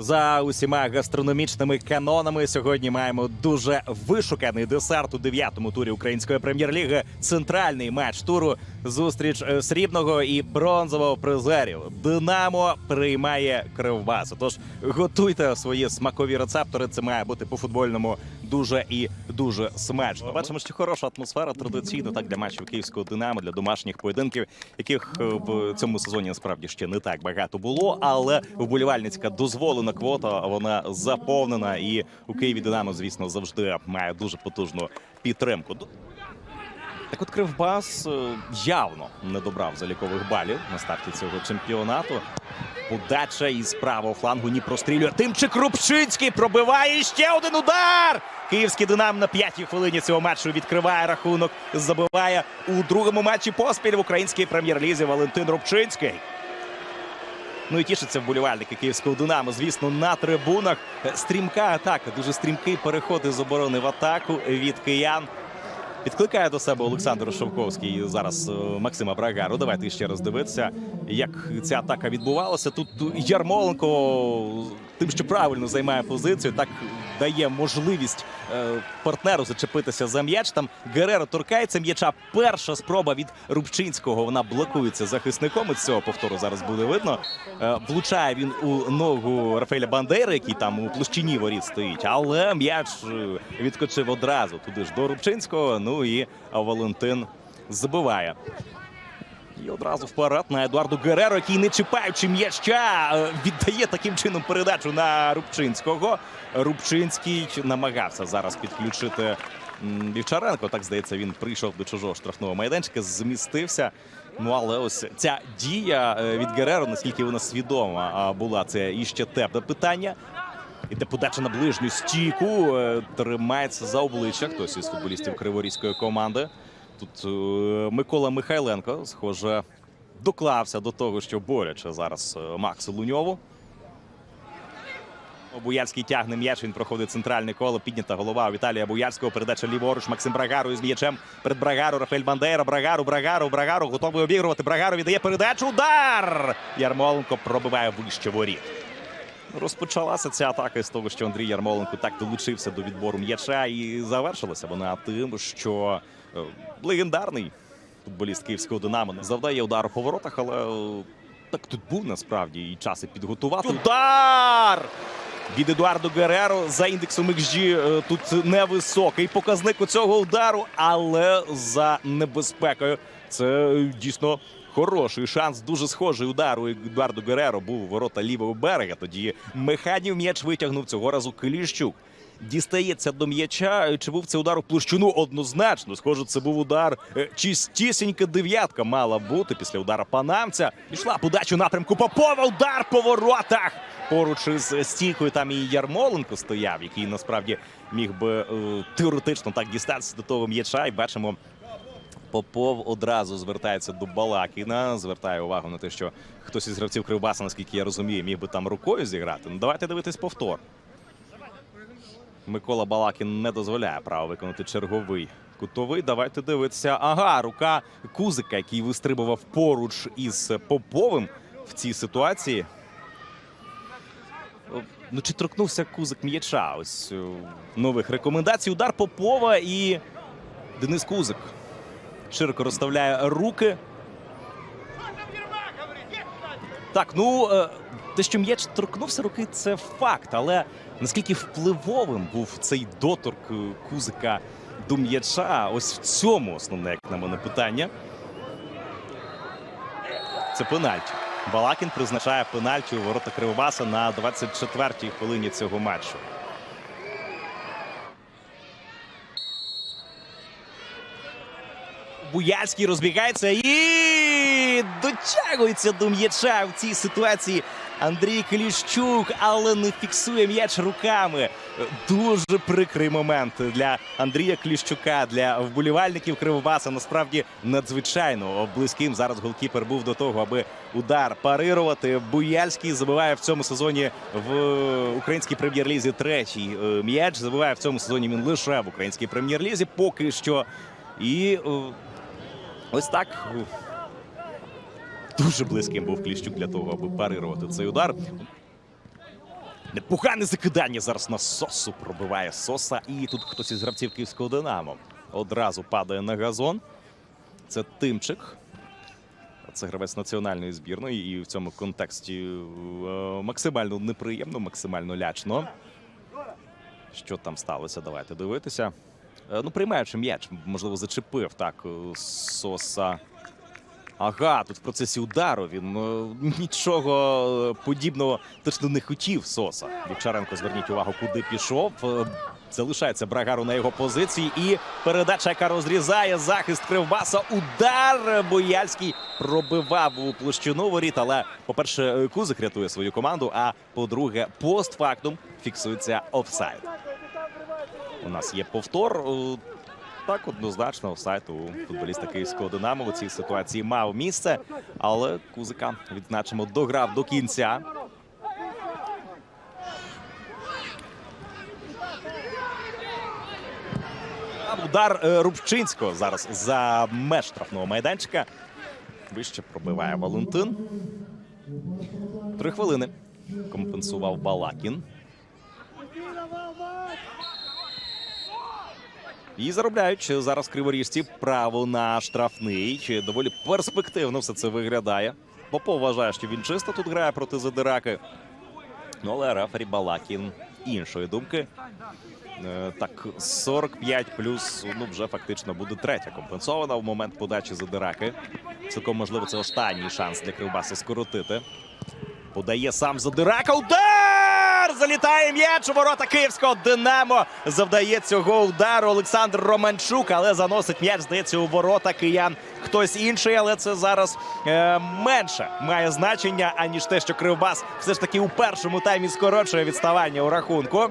За усіма гастрономічними канонами сьогодні маємо дуже вишуканий десерт у дев'ятому турі української прем'єр-ліги. Центральний матч туру. Зустріч е, срібного і бронзового призерів. Динамо приймає кривбасу. Тож готуйте свої смакові рецептори. Це має бути по футбольному дуже і дуже смачно. Бачимо, що хороша атмосфера традиційно так для матчів київського динамо, для домашніх поєдинків, яких е, в цьому сезоні насправді ще не так багато було. Але вболівальницька дозволена квота вона заповнена. І у Києві Динамо, звісно, завжди має дуже потужну підтримку. Так от Кривбас е, явно не добрав залікових балів на старті цього чемпіонату. Подача із правого флангу ні прострілює. Тимчик Рубчинський пробиває ще один удар. Київський динам на п'ятій хвилині цього матчу відкриває рахунок. Забиває у другому матчі поспіль в українській прем'єр-лізі Валентин Рубчинський. Ну і тішаться вболівальники київського динамо. Звісно, на трибунах стрімка атака. Дуже стрімкий переход із оборони в атаку від киян. Підкликає до себе Олександр Шовковський зараз е, Максима Брагару. Давайте ще раз дивитися, як ця атака відбувалася. Тут Ярмоленко тим, що правильно займає позицію, так дає можливість е, партнеру зачепитися за м'яч. Там Гереро торкається м'яча. Перша спроба від Рубчинського. Вона блокується захисником. Із цього повтору зараз буде видно. Е, влучає він у ногу Рафаеля Бандери, який там у площині воріт стоїть. Але м'яч е, відкочив одразу туди ж до Рубчинського. Ну і Валентин забиває. І одразу вперед на Едуарду Гереро, який не чіпаючи м'яча, е, віддає таким чином передачу на Рубчинського. Рубчинський намагався зараз підключити Вівчаренко. Так здається, він прийшов до чужого штрафного майданчика, змістився. Ну але ось ця дія е, від Гереро, наскільки вона свідома була, це іще тепле питання. Іде подача на ближню стійку. е, Тримається за обличчя хтось із футболістів криворізької команди. Тут е, Микола Михайленко, схоже, доклався до того, що борючи зараз е, Максу Луньову. Буяльський тягне м'яч. Він проходить центральне коло. Піднята голова у Віталія Буяльського. Передача ліворуч. Максим Брагару із м'ячем. Перед Брагару Рафель Бандера. Брагару, Брагару, Брагару. Готовий обігрувати. Брагару віддає передачу. Удар! Ярмоленко пробиває вище воріт. Розпочалася ця атака з того, що Андрій Ярмоленко так долучився до відбору м'яча, і завершилася вона тим, що е, легендарний футболіст київського Динамо завдає удару по воротах, але е, так тут був насправді і час підготувати. Удар! Від Едуардо Гереро за індексом XG е, тут невисокий показник у цього удару, але за небезпекою це дійсно хороший шанс. Дуже схожий удар у Едуардо Гереро був у ворота лівого берега. Тоді механів м'яч витягнув цього разу Кліщук. Дістається до м'яча. Чи був це удар у площину? Однозначно. Схоже, це був удар. е, Чистісінька дев'ятка мала бути після удара панамця. Пішла подачу напрямку Попова. Удар по воротах. Поруч із стійкою там і Ярмоленко стояв, який насправді міг би е, теоретично так дістатися до того м'яча. І бачимо, Попов одразу звертається до Балакіна, звертає увагу на те, що хтось із гравців Кривбаса, наскільки я розумію, міг би там рукою зіграти. Ну давайте дивитись повтор. Микола Балакін не дозволяє право виконати черговий кутовий. Давайте дивитися. Ага, рука Кузика, який вистрибував поруч із Поповим в цій ситуації. Ну, чи торкнувся Кузик м'яча? Ось нових рекомендацій. Удар Попова і Денис Кузик широко розставляє руки. Так, ну е, те, що м'яч торкнувся руки, це факт. Але наскільки впливовим був цей доторк е, Кузика до м'яча, ось в цьому основне, як на мене, питання. Це пенальті. Балакін призначає пенальті у ворота Кривбаса на 24-й хвилині цього матчу. Буяльський розбігається і дотягується до м'яча в цій ситуації. Андрій Кліщук, але не фіксує м'яч руками. Дуже прикрий момент для Андрія Кліщука, для вболівальників Кривбаса. Насправді надзвичайно близьким зараз голкіпер був до того, аби удар парирувати. Буяльський забиває в цьому сезоні в українській прем'єр-лізі третій е, м'яч. Забиває в цьому сезоні він лише в українській прем'єр-лізі. Поки що. І е, ось так дуже близьким був Кліщук для того, аби парирувати цей удар. Непогане закидання зараз на Сосу. Пробиває Соса. І тут хтось із гравців київського Динамо одразу падає на газон. Це Тимчик. Це гравець національної збірної, і в цьому контексті е, максимально неприємно, максимально лячно. Що там сталося? Давайте дивитися. Е, Ну, приймаючи м'яч, можливо, зачепив так е, Соса. Ага, тут в процесі удару він е, нічого подібного точно не хотів Соса. Вівчаренко, зверніть увагу, куди пішов. Залишається Брагару на його позиції. І передача, яка розрізає захист Кривбаса. Удар Бояльський пробивав у площину воріт. Але, по-перше, Кузик рятує свою команду. А по-друге, постфактум фіксується офсайд. У нас є повтор. Е, Так, однозначно, офсайд у футболіста київського Динамо у цій ситуації мав місце, але Кузика відзначимо дограв до кінця. Удар е, Рубчинського зараз за меж штрафного майданчика. Вище пробиває Валентин. Три хвилини компенсував Балакін. І заробляють зараз криворіжці право на штрафний. Доволі перспективно все це виглядає. Попов вважає, що він чисто тут грає проти Задираки. Ну, але рефері Балакін іншої думки. Е, Так, 45 плюс, ну вже фактично буде третя компенсована в момент подачі Задираки. Цілком можливо, це останній шанс для Кривбаса скоротити. Подає сам Задирака. Удар! Залітає м'яч у ворота київського Динамо. Завдає цього удару Олександр Романчук, але заносить м'яч, здається, у ворота киян хтось інший. Але це зараз е, менше має значення, аніж те, що Кривбас все ж таки у першому таймі скорочує відставання у рахунку.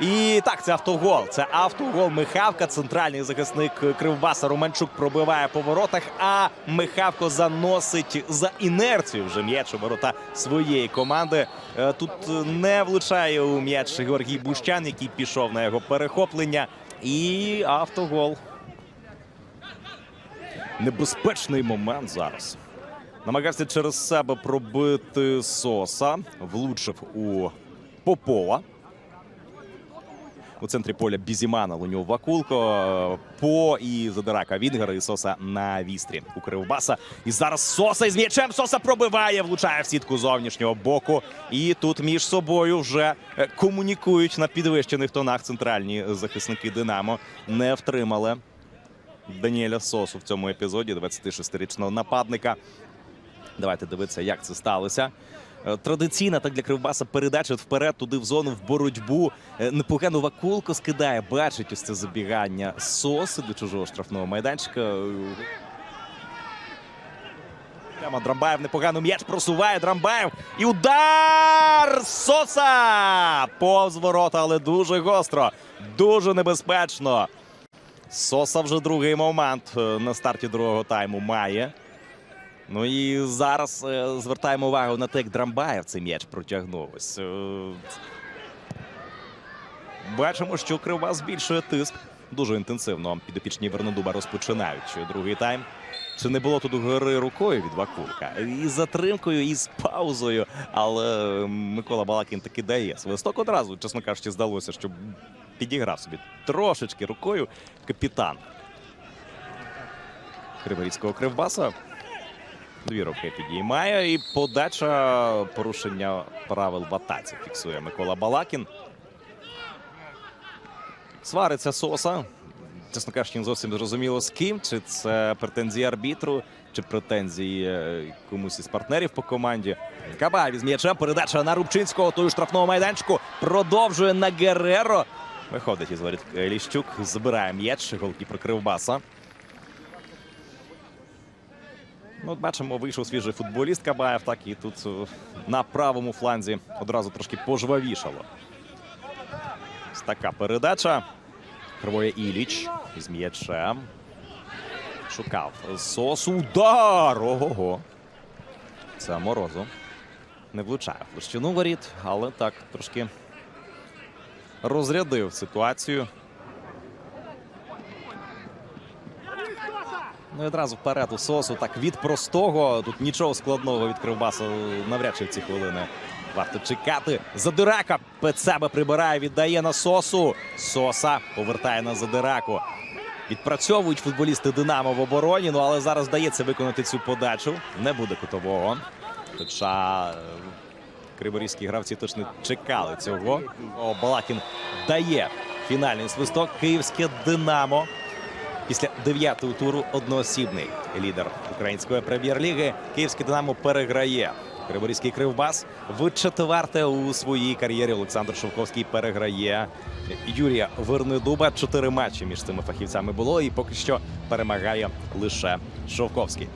І так, це автогол. Це автогол Михавка. Центральний захисник Кривбаса Романчук пробиває по воротах, а Михавко заносить за інерцію вже м'яч у ворота своєї команди. Е, Тут не влучає у м'яч Георгій Бущан, який пішов на його перехоплення. І автогол. Небезпечний момент зараз. Намагався через себе пробити Соса. Влучив у Попова. У центрі поля Бізімана Луньов Вакулко. По і Задирака Вінгера і Соса на вістрі у Кривбаса. І зараз Соса із м'ячем. Соса пробиває, влучає в сітку зовнішнього боку. І тут між собою вже е, комунікують на підвищених тонах центральні захисники Динамо. Не втримали Даніеля Сосу в цьому епізоді 26-річного нападника. Давайте дивитися, як це сталося. Е, Традиційна так для Кривбаса передача вперед, туди в зону, в боротьбу. Е, Непогану вакулку скидає. Бачить ось це забігання соси до чужого штрафного майданчика. Прямо Драмбаєв непогано м'яч просуває. Драмбаєв. І удар! Соса! Повз ворота, але дуже гостро. Дуже небезпечно. Соса вже другий момент е, на старті другого тайму має. Ну і зараз е, звертаємо увагу на те, як Драмбаєв цей м'яч протягнув. Ось, е, бачимо, що Крива збільшує тиск. Дуже інтенсивно підопічні Вернодуба розпочинають другий тайм. Чи не було тут гори рукою від Вакулка? І з затримкою, і з паузою. Але Микола Балакін таки дає свисток одразу, чесно кажучи, здалося, що підіграв собі трошечки рукою капітан Криворізького Кривбаса. Дві руки підіймає і подача порушення правил в атаці фіксує Микола Балакін. Свариться Соса. Чесно кажучи, не зовсім зрозуміло з ким. Чи це претензії арбітру, чи претензії е, комусь із партнерів по команді. Кабаєв із м'ячем. Передача на Рубчинського. Той у штрафному майданчику. Продовжує на Гереро. Виходить із воріт Ліщук. Забирає м'яч. Голкіпер Кривбаса. Ну, от бачимо, вийшов свіжий футболіст Кабаєв, так і тут е, на правому фланзі одразу трошки пожвавішало. Ось така передача. Кривоє Іліч із м'ячем. Шукав Сос. Удар! Ого-го. Це Морозу. Не влучає в площину воріт, але так трошки розрядив ситуацію. Ну і одразу вперед у сосу. Так від простого. Тут нічого складного від Кривбасу навряд чи в ці хвилини Варто чекати. Задирака під себе прибирає, віддає на сосу. Соса повертає на задираку. Відпрацьовують футболісти Динамо в обороні. Ну але зараз вдається виконати цю подачу. Не буде кутового. Хоча е, криворізькі гравці точно чекали цього. О, Балакін дає фінальний свисток. Київське Динамо. Після дев'ятого туру одноосібний лідер української прем'єр-ліги. Київський Динамо переграє. Криворізький кривбас в четверте у своїй кар'єрі Олександр Шовковський переграє Юрія Вернедуба. Чотири матчі між цими фахівцями було, і поки що перемагає лише Шовковський.